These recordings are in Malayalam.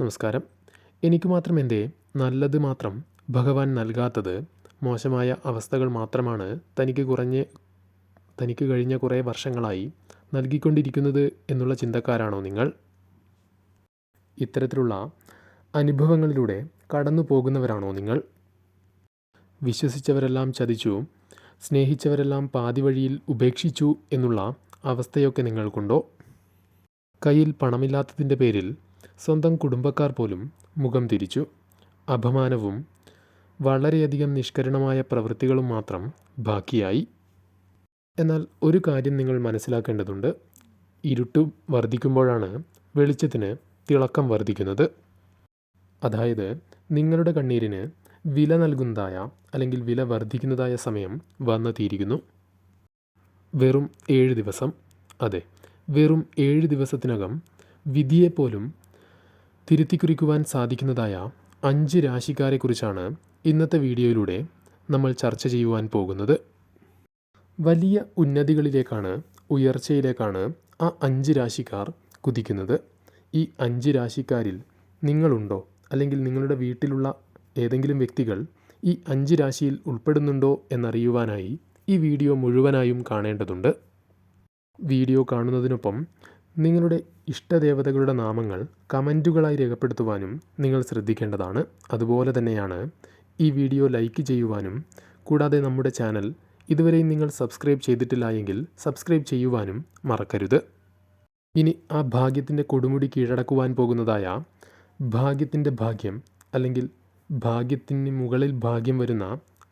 നമസ്കാരം. എനിക്ക് മാത്രം എന്തേ നല്ലത് മാത്രം ഭഗവാൻ നൽകാത്തത് മോശമായ അവസ്ഥകൾ മാത്രമാണ് തനിക്ക് കുറഞ്ഞ് തനിക്ക് കഴിഞ്ഞ കുറേ വർഷങ്ങളായി നൽകിക്കൊണ്ടിരിക്കുന്നത് എന്നുള്ള ചിന്തക്കാരാണോ നിങ്ങൾ? ഇത്തരത്തിലുള്ള അനുഭവങ്ങളിലൂടെ കടന്നു പോകുന്നവരാണോ നിങ്ങൾ? വിശ്വസിച്ചവരെല്ലാം ചതിച്ചു സ്നേഹിച്ചവരെല്ലാം പാതി വഴിയിൽ ഉപേക്ഷിച്ചു എന്നുള്ള അവസ്ഥയൊക്കെ നിങ്ങൾക്കുണ്ടോ? കയ്യിൽ പണമില്ലാത്തതിന്റെ പേരിൽ സ്വന്തം കുടുംബക്കാർ പോലും മുഖം തിരിച്ചു. അപമാനവും വളരെയധികം നിഷ്കരണമായ പ്രവൃത്തികളും മാത്രം ബാക്കിയായി. എന്നാൽ ഒരു കാര്യം നിങ്ങൾ മനസ്സിലാക്കേണ്ടതുണ്ട്. ഇരുട്ട് വർദ്ധിക്കുമ്പോഴാണ് വെളിച്ചത്തിന് തിളക്കം വർദ്ധിക്കുന്നത്. അതായത് നിങ്ങളുടെ കണ്ണീരിന് വില നൽകുന്നതായ അല്ലെങ്കിൽ വില വർദ്ധിക്കുന്നതായ സമയം വന്നെത്തിയിരിക്കുന്നു വെറും ഏഴ് ദിവസം. അതെ വെറും ഏഴ് ദിവസത്തിനകം വിധിയെപ്പോലും തിരുത്തിക്കുറിക്കുവാൻ സാധിക്കുന്നതായ അഞ്ച് രാശിക്കാരെക്കുറിച്ചാണ് ഇന്നത്തെ വീഡിയോയിലൂടെ നമ്മൾ ചർച്ച ചെയ്യുവാൻ പോകുന്നത്. വലിയ ഉന്നതികളിലേക്കാണ് ഉയർച്ചയിലേക്കാണ് ആ അഞ്ച് രാശിക്കാർ കുതിക്കുന്നത്. ഈ അഞ്ച് രാശിക്കാരിൽ നിങ്ങളുണ്ടോ? അല്ലെങ്കിൽ നിങ്ങളുടെ വീട്ടിലുള്ള ഏതെങ്കിലും വ്യക്തികൾ ഈ അഞ്ച് രാശിയിൽ ഉൾപ്പെടുന്നുണ്ടോ എന്നറിയുവാനായി ഈ വീഡിയോ മുഴുവനായും കാണേണ്ടതുണ്ട്. വീഡിയോ കാണുന്നതിനൊപ്പം നിങ്ങളുടെ ഇഷ്ടദേവതകളുടെ നാമങ്ങൾ കമന്റുകളായി രേഖപ്പെടുത്തുവാനും നിങ്ങൾ ശ്രദ്ധിക്കേണ്ടതാണ്. അതുപോലെ തന്നെയാണ് ഈ വീഡിയോ ലൈക്ക് ചെയ്യുവാനും കൂടാതെ നമ്മുടെ ചാനൽ ഇതുവരെയും നിങ്ങൾ സബ്സ്ക്രൈബ് ചെയ്തിട്ടില്ല എങ്കിൽ സബ്സ്ക്രൈബ് ചെയ്യുവാനും മറക്കരുത്. ഇനി ആ ഭാഗ്യത്തിന്റെ കൊടുമുടി കീഴടക്കുവാൻ പോകുന്നതായ ഭാഗ്യത്തിന്റെ ഭാഗ്യം അല്ലെങ്കിൽ ഭാഗ്യത്തിന് മുകളിൽ ഭാഗ്യം വരുന്ന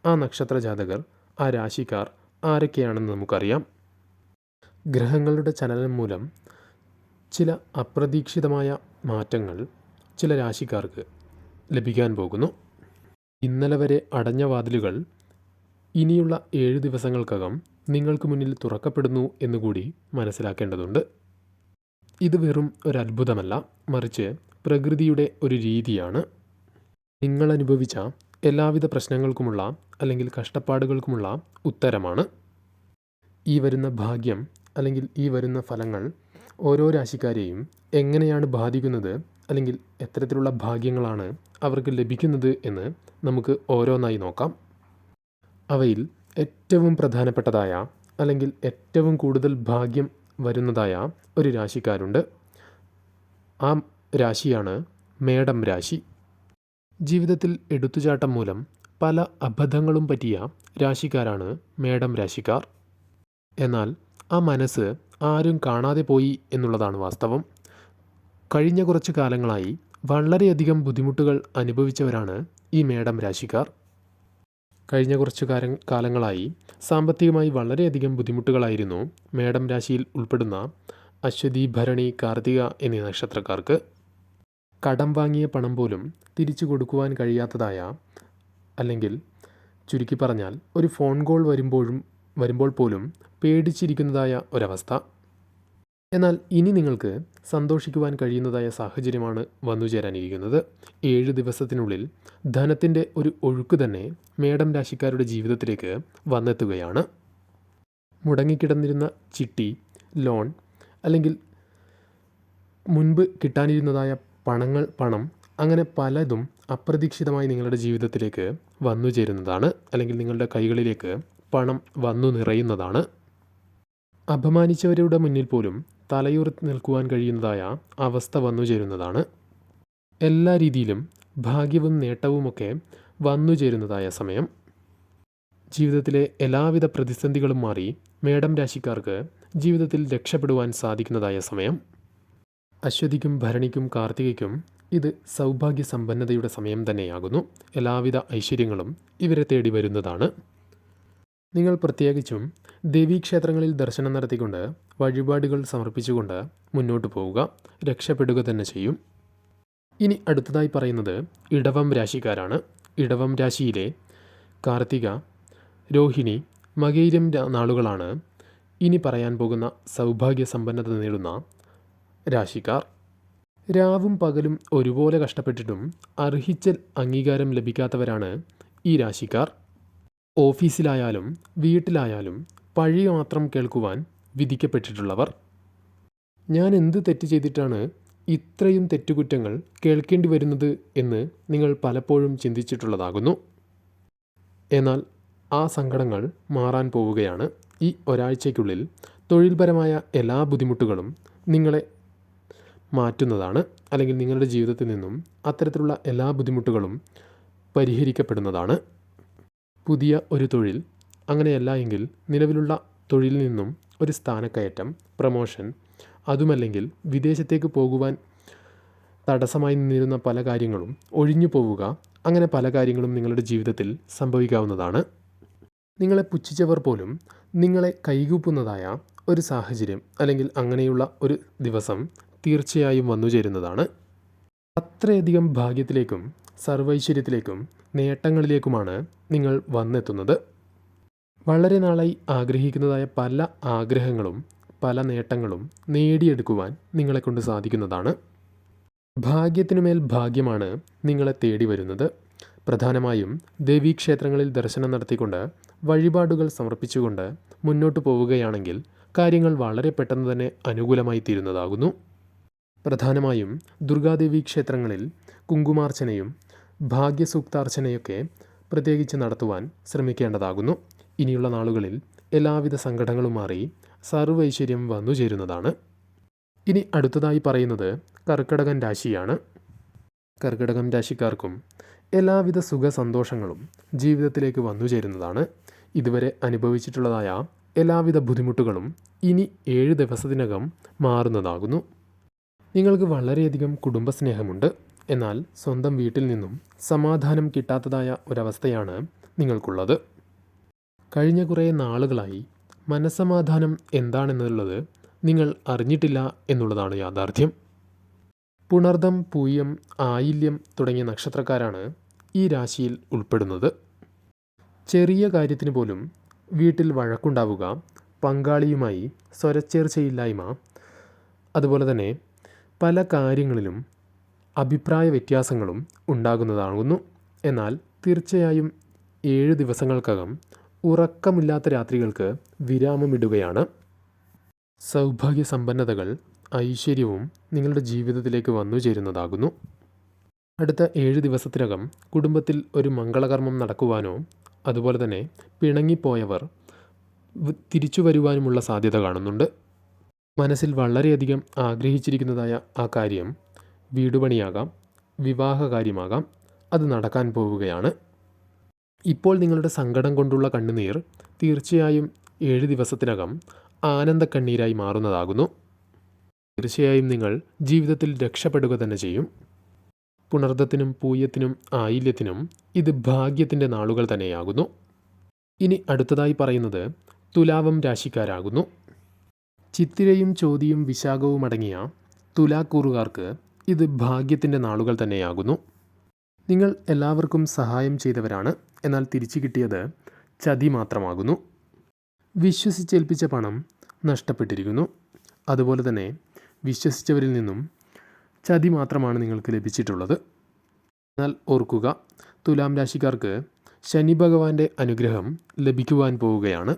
ആ നക്ഷത്ര ജാതകർ ആ രാശിക്കാർ ആരൊക്കെയാണെന്ന് നമുക്കറിയാം. ഗ്രഹങ്ങളുടെ ചലനം മൂലം ചില അപ്രതീക്ഷിതമായ മാറ്റങ്ങൾ ചില രാശിക്കാർക്ക് ലഭിക്കാൻ പോകുന്നു. ഇന്നലെ വരെ അടഞ്ഞ വാതിലുകൾ ഇനിയുള്ള ഏഴ് ദിവസങ്ങൾക്കകം നിങ്ങൾക്ക് മുന്നിൽ തുറക്കപ്പെടുന്നു എന്നുകൂടി മനസ്സിലാക്കേണ്ടതുണ്ട്. ഇത് വെറും ഒരു അത്ഭുതമല്ല മറിച്ച് പ്രകൃതിയുടെ ഒരു രീതിയാണ്. നിങ്ങൾ അനുഭവിച്ച എല്ലാവിധ പ്രശ്നങ്ങൾക്കുമുള്ള അല്ലെങ്കിൽ കഷ്ടപ്പാടുകൾക്കുമുള്ള ഉത്തരമാണ്. ഈ വരുന്ന ഭാഗ്യം അല്ലെങ്കിൽ ഈ വരുന്ന ഫലങ്ങൾ ഓരോ രാശിക്കാരെയും എങ്ങനെയാണ് ബാധിക്കുന്നത് അല്ലെങ്കിൽ എത്തരത്തിലുള്ള ഭാഗ്യങ്ങളാണ് അവർക്ക് ലഭിക്കുന്നത് എന്ന് നമുക്ക് ഓരോന്നായി നോക്കാം. അവയിൽ ഏറ്റവും പ്രധാനപ്പെട്ടതായ അല്ലെങ്കിൽ ഏറ്റവും കൂടുതൽ ഭാഗ്യം വരുന്നതായ ഒരു രാശിക്കാരുണ്ട്. ആ രാശിയാണ് മേടം രാശി. ജീവിതത്തിൽ എടുത്തുചാട്ടം മൂലം പല അബദ്ധങ്ങളും പറ്റിയ രാശിക്കാരാണ് മേടം രാശിക്കാർ. എന്നാൽ ആ മനസ്സ് ആരും കാണാതെ പോയി എന്നുള്ളതാണ് വാസ്തവം. കഴിഞ്ഞ കുറച്ച് കാലങ്ങളായി വളരെയധികം ബുദ്ധിമുട്ടുകൾ അനുഭവിച്ചവരാണ് ഈ മേഡം രാശിക്കാർ. കഴിഞ്ഞ കുറച്ച് കാലങ്ങളായി സാമ്പത്തികമായി വളരെയധികം ബുദ്ധിമുട്ടുകളായിരുന്നു മേടം രാശിയിൽ ഉൾപ്പെടുന്ന അശ്വതി ഭരണി കാർത്തിക എന്നീ നക്ഷത്രക്കാർക്ക്. കടം വാങ്ങിയ പണം പോലും തിരിച്ചു കൊടുക്കുവാൻ കഴിയാത്തതായ അല്ലെങ്കിൽ ചുരുക്കി പറഞ്ഞാൽ ഒരു ഫോൺ കോൾ വരുമ്പോഴും വരുമ്പോൾ പോലും പേടിച്ചിരിക്കുന്നതായ ഒരവസ്ഥ. എന്നാൽ ഇനി നിങ്ങൾക്ക് സന്തോഷിക്കുവാൻ കഴിയുന്നതായ സാഹചര്യമാണ് വന്നു ചേരാനിരിക്കുന്നത്. ഏഴ് ദിവസത്തിനുള്ളിൽ ധനത്തിന്റെ ഒരു ഒഴുക്ക് തന്നെ മേഡം രാശിക്കാരുടെ ജീവിതത്തിലേക്ക് വന്നെത്തുകയാണ്. മുടങ്ങിക്കിടന്നിരുന്ന ചിട്ടി ലോൺ അല്ലെങ്കിൽ മുൻപ് കിട്ടാനിരുന്നതായ പണങ്ങൾ പണം അങ്ങനെ പലതും അപ്രതീക്ഷിതമായി നിങ്ങളുടെ ജീവിതത്തിലേക്ക് വന്നു ചേരുന്നതാണ്. അല്ലെങ്കിൽ നിങ്ങളുടെ കൈകളിലേക്ക് പണം വന്നു നിറയുന്നതാണ്. അപമാനിച്ചവരുടെ മുന്നിൽ പോലും തലയുറത്ത് നിൽക്കുവാൻ കഴിയുന്നതായ അവസ്ഥ വന്നു ചേരുന്നതാണ്. എല്ലാ രീതിയിലും ഭാഗ്യവും നേട്ടവുമൊക്കെ വന്നു ചേരുന്നതായ സമയം. ജീവിതത്തിലെ എല്ലാവിധ പ്രതിസന്ധികളും മാറി മേഡം രാശിക്കാർക്ക് ജീവിതത്തിൽ രക്ഷപ്പെടുവാൻ സാധിക്കുന്നതായ സമയം. അശ്വതിക്കും ഭരണിക്കും കാർത്തികയ്ക്കും ഇത് സൗഭാഗ്യ സമ്പന്നതയുടെ സമയം തന്നെയാകുന്നു. എല്ലാവിധ ഐശ്വര്യങ്ങളും ഇവരെ തേടി വരുന്നതാണ്. നിങ്ങൾ പ്രത്യേകിച്ചും ദേവീക്ഷേത്രങ്ങളിൽ ദർശനം നടത്തിക്കൊണ്ട് വഴിപാടുകൾ സമർപ്പിച്ചുകൊണ്ട് മുന്നോട്ട് പോവുക. രക്ഷപ്പെടുക തന്നെ ചെയ്യും. ഇനി അടുത്തതായി പറയുന്നത് ഇടവം രാശിക്കാരാണ്. ഇടവം രാശിയിലെ കാർത്തിക രോഹിണി മകൈരം നാളുകളാണ് ഇനി പറയാൻ പോകുന്ന സൗഭാഗ്യ സമ്പന്നത നേടുന്ന രാശിക്കാർ. രാവും പകലും ഒരുപോലെ കഷ്ടപ്പെട്ടിട്ടും അർഹിച്ച അംഗീകാരം ലഭിക്കാത്തവരാണ് ഈ രാശിക്കാർ. ഓഫീസിലായാലും വീട്ടിലായാലും പഴി മാത്രം കേൾക്കുവാൻ വിധിക്കപ്പെട്ടിട്ടുള്ളവർ. ഞാൻ എന്ത് തെറ്റ് ചെയ്തിട്ടാണ് ഇത്രയും തെറ്റുകുറ്റങ്ങൾ കേൾക്കേണ്ടി വരുന്നത് എന്ന് നിങ്ങൾ പലപ്പോഴും ചിന്തിച്ചിട്ടുള്ളതാകുന്നു. എന്നാൽ ആ സങ്കടങ്ങൾ മാറാൻ പോവുകയാണ്. ഈ ഒരാഴ്ചയ്ക്കുള്ളിൽ തൊഴിൽപരമായ എല്ലാ ബുദ്ധിമുട്ടുകളും നിങ്ങളെ മാറ്റുന്നതാണ്. അല്ലെങ്കിൽ നിങ്ങളുടെ ജീവിതത്തിൽ നിന്നും അത്തരത്തിലുള്ള എല്ലാ ബുദ്ധിമുട്ടുകളും പരിഹരിക്കപ്പെടുന്നതാണ്. പുതിയ ഒരു തൊഴിൽ. അങ്ങനെയല്ല എങ്കിൽ നിലവിലുള്ള തൊഴിലിൽ നിന്നും ഒരു സ്ഥാനക്കയറ്റം പ്രമോഷൻ അതുമല്ലെങ്കിൽ വിദേശത്തേക്ക് പോകുവാൻ തടസ്സമായി നിന്നിരുന്ന പല കാര്യങ്ങളും ഒഴിഞ്ഞു പോവുക അങ്ങനെ പല കാര്യങ്ങളും നിങ്ങളുടെ ജീവിതത്തിൽ സംഭവിക്കാവുന്നതാണ്. നിങ്ങളെ പുച്ഛിച്ചവർ പോലും നിങ്ങളെ കൈകൂപ്പുന്നതായ ഒരു സാഹചര്യം അല്ലെങ്കിൽ അങ്ങനെയുള്ള ഒരു ദിവസം തീർച്ചയായും വന്നു ചേരുന്നതാണ് അത്രയധികം ഭാഗ്യത്തിലേക്കും സർവൈശ്വര്യത്തിലേക്കും നേട്ടങ്ങളിലേക്കുമാണ് നിങ്ങൾ വന്നെത്തുന്നത്. വളരെ നാളായി ആഗ്രഹിക്കുന്നതായ പല ആഗ്രഹങ്ങളും പല നേട്ടങ്ങളും നേടിയെടുക്കുവാൻ നിങ്ങളെക്കൊണ്ട് സാധിക്കുന്നതാണ്. ഭാഗ്യത്തിനുമേൽ ഭാഗ്യമാണ് നിങ്ങളെ തേടി വരുന്നത്. പ്രധാനമായും ദേവീക്ഷേത്രങ്ങളിൽ ദർശനം നടത്തിക്കൊണ്ട് വഴിപാടുകൾ സമർപ്പിച്ചുകൊണ്ട് മുന്നോട്ട് പോവുകയാണെങ്കിൽ കാര്യങ്ങൾ വളരെ പെട്ടെന്ന് തന്നെ അനുകൂലമായി തീരുന്നതാകുന്നു. പ്രധാനമായും ദുർഗാദേവി ക്ഷേത്രങ്ങളിൽ കുങ്കുമാർച്ചനയും ഭാഗ്യസൂക്താർച്ചനയൊക്കെ പ്രത്യേകിച്ച് നടത്തുവാൻ ശ്രമിക്കേണ്ടതാകുന്നു. ഇനിയുള്ള നാളുകളിൽ എല്ലാവിധ സങ്കടങ്ങളും മാറി സർവൈശ്വര്യം വന്നു ചേരുന്നതാണ്. ഇനി അടുത്തതായി പറയുന്നത് കർക്കിടകൻ രാശിയാണ്. കർക്കിടകം രാശിക്കാർക്കും എല്ലാവിധ സുഖ സന്തോഷങ്ങളും ജീവിതത്തിലേക്ക് വന്നു ചേരുന്നതാണ്. ഇതുവരെ അനുഭവിച്ചിട്ടുള്ളതായ എല്ലാവിധ ബുദ്ധിമുട്ടുകളും ഇനി ഏഴ് ദിവസത്തിനകം മാറുന്നതാകുന്നു. നിങ്ങൾക്ക് വളരെയധികം കുടുംബസ്നേഹമുണ്ട്. എന്നാൽ സ്വന്തം വീട്ടിൽ നിന്നും സമാധാനം കിട്ടാത്തതായ ഒരവസ്ഥയാണ് നിങ്ങൾക്കുള്ളത്. കഴിഞ്ഞ കുറേ നാളുകളായി മനസ്സമാധാനം എന്താണെന്നുള്ളത് നിങ്ങൾ അറിഞ്ഞിട്ടില്ല എന്നുള്ളതാണ് യാഥാർത്ഥ്യം. പുണർദം പൂയം ആയില്യം തുടങ്ങിയ നക്ഷത്രക്കാരാണ് ഈ രാശിയിൽ ഉൾപ്പെടുന്നത്. ചെറിയ കാര്യത്തിന് പോലും വീട്ടിൽ വഴക്കുണ്ടാവുക പങ്കാളിയുമായി സ്വരച്ചേർച്ചയില്ലായ്മ അതുപോലെ തന്നെ പല കാര്യങ്ങളിലും അഭിപ്രായ വ്യത്യാസങ്ങളും ഉണ്ടാകുന്നതാകുന്നു. എന്നാൽ തീർച്ചയായും ഏഴ് ദിവസങ്ങൾക്കകം ഉറക്കമില്ലാത്ത രാത്രികൾക്ക് വിരാമമിടുകയാണ്. സൗഭാഗ്യ സമ്പന്നതകൾ ഐശ്വര്യവും നിങ്ങളുടെ ജീവിതത്തിലേക്ക് വന്നു ചേരുന്നതാകുന്നു. അടുത്ത ഏഴ് ദിവസത്തിനകം കുടുംബത്തിൽ ഒരു മംഗളകർമ്മം നടക്കുവാനോ അതുപോലെ തന്നെ പിണങ്ങിപ്പോയവർ തിരിച്ചു വരുവാനുമുള്ള സാധ്യത കാണുന്നുണ്ട്. മനസ്സിൽ വളരെയധികം ആഗ്രഹിച്ചിരിക്കുന്നതായ ആ കാര്യം വീടുപണിയാകാം വിവാഹകാര്യമാകാം അത് നടക്കാൻ പോവുകയാണ്. ഇപ്പോൾ നിങ്ങളുടെ സങ്കടം കൊണ്ടുള്ള കണ്ണുനീർ തീർച്ചയായും ഏഴ് ദിവസത്തിനകം ആനന്ദക്കണ്ണീരായി മാറുന്നതാകുന്നു. തീർച്ചയായും നിങ്ങൾ ജീവിതത്തിൽ രക്ഷപ്പെടുക തന്നെ ചെയ്യും. പുണർദത്തിനും പൂയത്തിനും ആയില്യത്തിനും ഇത് ഭാഗ്യത്തിന്റെ നാളുകൾ തന്നെയാകുന്നു. ഇനി അടുത്തതായി പറയുന്നത് തുലാവം രാശിക്കാരാകുന്നു. ചിത്തിരയും ചോതിയും വിശാഖവും അടങ്ങിയ തുലാക്കൂറുകാർക്ക് ഇത് ഭാഗ്യത്തിന്റെ നാളുകൾ തന്നെയാകുന്നു. നിങ്ങൾ എല്ലാവർക്കും സഹായം ചെയ്തവരാണ്. എന്നാൽ തിരിച്ചു കിട്ടിയത് ചതി മാത്രമാകുന്നു. വിശ്വസിച്ചേൽപ്പിച്ച പണം നഷ്ടപ്പെട്ടിരിക്കുന്നു. അതുപോലെ തന്നെ വിശ്വസിച്ചവരിൽ നിന്നും ചതി മാത്രമാണ് നിങ്ങൾക്ക് ലഭിച്ചിട്ടുള്ളത്. എന്നാൽ ഓർക്കുക തുലാം രാശിക്കാർക്ക് ശനി ഭഗവാന്റെ അനുഗ്രഹം ലഭിക്കുവാൻ പോവുകയാണ്.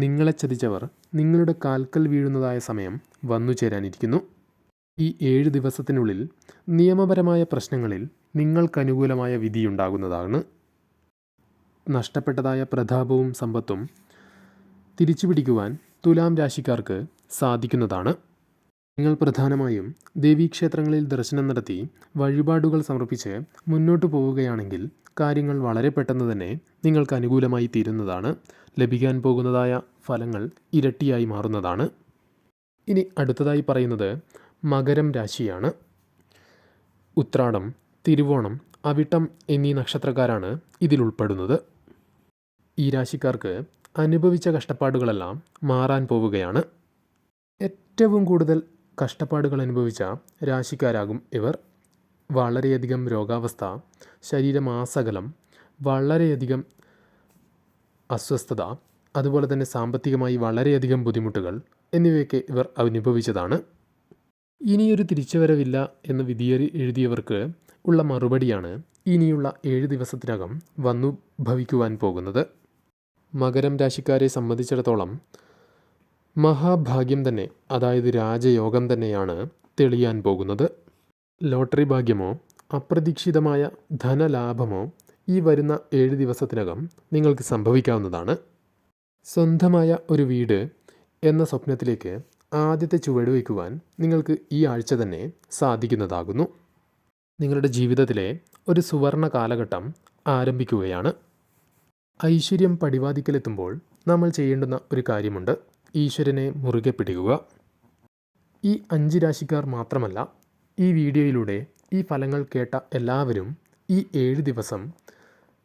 നിങ്ങളെ ചതിച്ചവർ നിങ്ങളുടെ കാൽക്കൽ വീഴുന്നതായ സമയം വന്നു ചേരാനിരിക്കുന്നു ഈ ഏഴ് ദിവസത്തിനുള്ളിൽ നിയമപരമായ പ്രശ്നങ്ങളിൽ നിങ്ങൾക്കനുകൂലമായ വിധിയുണ്ടാകുന്നതാണ്. നഷ്ടപ്പെട്ടതായ പ്രതാപവും സമ്പത്തും തിരിച്ചുപിടിക്കുവാൻ തുലാം രാശിക്കാർക്ക് സാധിക്കുന്നതാണ്. നിങ്ങൾ പ്രധാനമായും ദേവീക്ഷേത്രങ്ങളിൽ ദർശനം നടത്തി വഴിപാടുകൾ സമർപ്പിച്ച് മുന്നോട്ട് പോവുകയാണെങ്കിൽ കാര്യങ്ങൾ വളരെ പെട്ടെന്ന് തന്നെ നിങ്ങൾക്ക് അനുകൂലമായി തീരുന്നതാണ്. ലഭിക്കാൻ പോകുന്നതായ ഫലങ്ങൾ ഇരട്ടിയായി മാറുന്നതാണ്. ഇനി അടുത്തതായി പറയുന്നത് മകരം രാശിയാണ്. ഉത്രാടം തിരുവോണം അവിട്ടം എന്നീ നക്ഷത്രക്കാരാണ് ഇതിലുൾപ്പെടുന്നത് ഈ രാശിക്കാർക്ക് അനുഭവിച്ച കഷ്ടപ്പാടുകളെല്ലാം മാറാൻ പോവുകയാണ്. ഏറ്റവും കൂടുതൽ കഷ്ടപ്പാടുകൾ അനുഭവിച്ച രാശിക്കാരാകും ഇവർ. വളരെയധികം രോഗാവസ്ഥ ശരീരമാസകലം വളരെയധികം അസ്വസ്ഥത അതുപോലെ തന്നെ സാമ്പത്തികമായി വളരെയധികം ബുദ്ധിമുട്ടുകൾ എന്നിവയൊക്കെ ഇവർ അനുഭവിച്ചതാണ്. ഇനിയൊരു തിരിച്ചുവരവില്ല എന്ന് വിധിയേറി എഴുതിയവർക്ക് ഉള്ള മറുപടിയാണ് ഇനിയുള്ള ഏഴ് ദിവസത്തിനകം വന്നു ഭവിക്കുവാൻ പോകുന്നത്. മകരം രാശിക്കാരെ സംബന്ധിച്ചിടത്തോളം മഹാഭാഗ്യം തന്നെ അതായത് രാജയോഗം തന്നെയാണ് തെളിയാൻ പോകുന്നത്. ലോട്ടറി ഭാഗ്യമോ അപ്രതീക്ഷിതമായ ധനലാഭമോ ഈ വരുന്ന ഏഴ് ദിവസത്തിനകം നിങ്ങൾക്ക് സംഭവിക്കാവുന്നതാണ്. സ്വന്തമായ ഒരു വീട് എന്ന സ്വപ്നത്തിലേക്ക് ആദ്യത്തെ ചുവട് വയ്ക്കുവാൻ നിങ്ങൾക്ക് ഈ ആഴ്ച തന്നെ സാധിക്കുന്നതാകുന്നു. നിങ്ങളുടെ ജീവിതത്തിലെ ഒരു സുവർണ കാലഘട്ടം ആരംഭിക്കുകയാണ്. ഐശ്വര്യം പടിവാതിക്കലെത്തുമ്പോൾ നമ്മൾ ചെയ്യേണ്ടുന്ന ഒരു കാര്യമുണ്ട്. ഈശ്വരനെ മുറുകെ പിടിക്കുക. ഈ അഞ്ച് രാശിക്കാർ മാത്രമല്ല ഈ വീഡിയോയിലൂടെ ഈ ഫലങ്ങൾ കേട്ട എല്ലാവരും ഈ ഏഴ് ദിവസം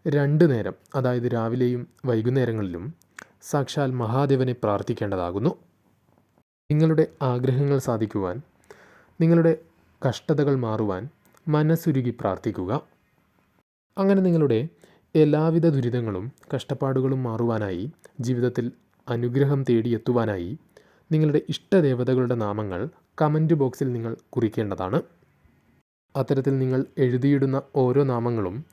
രണ്ട് നേരം അതായത് രാവിലെയും വൈകുന്നേരങ്ങളിലും സാക്ഷാൽ മഹാദേവനെ പ്രാർത്ഥിക്കേണ്ടതാകുന്നു. നിങ്ങളുടെ ആഗ്രഹങ്ങൾ സാധിക്കുവാൻ നിങ്ങളുടെ കഷ്ടതകൾ മാറുവാൻ മനസ്സുരുകി പ്രാർത്ഥിക്കുക. അങ്ങനെ നിങ്ങളുടെ എല്ലാവിധ ദുരിതങ്ങളും കഷ്ടപ്പാടുകളും മാറുവാനായി ജീവിതത്തിൽ അനുഗ്രഹം തേടിയെത്തുവാനായി നിങ്ങളുടെ ഇഷ്ടദേവതകളുടെ നാമങ്ങൾ കമന്റ് ബോക്സിൽ നിങ്ങൾ കുറിക്കേണ്ടതാണ്. അത്തരത്തിൽ നിങ്ങൾ എഴുതിയിടുന്ന ഓരോ നാമങ്ങളും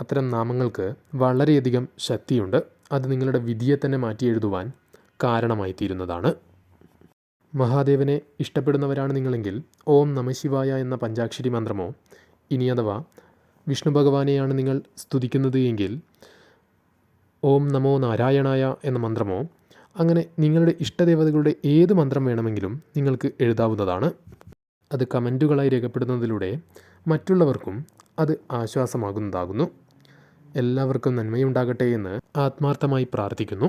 അത്തരം നാമങ്ങൾക്ക് വളരെയധികം ശക്തിയുണ്ട്. അത് നിങ്ങളുടെ വിധിയെ തന്നെ മാറ്റി എഴുതുവാൻ കാരണമായി തീരുന്നതാണ് മഹാദേവനെ ഇഷ്ടപ്പെടുന്നവരാണ് നിങ്ങളെങ്കിൽ ഓം നമശിവായ എന്ന പഞ്ചാക്ഷരി മന്ത്രമോ ഇനി അഥവാ വിഷ്ണു ഭഗവാനെയാണ് നിങ്ങൾ സ്തുതിക്കുന്നത് എങ്കിൽ ഓം നമോ നാരായണായ എന്ന മന്ത്രമോ അങ്ങനെ നിങ്ങളുടെ ഇഷ്ടദേവതകളുടെ ഏത് മന്ത്രം വേണമെങ്കിലും നിങ്ങൾക്ക് എഴുതാവുന്നതാണ്. അത് കമന്റുകളായി രേഖപ്പെടുന്നതിലൂടെ മറ്റുള്ളവർക്കും അത് ആശ്വാസമാകുന്നതാകുന്നു. എല്ലാവർക്കും നന്മയുണ്ടാകട്ടെ എന്ന് ആത്മാർത്ഥമായി പ്രാർത്ഥിക്കുന്നു.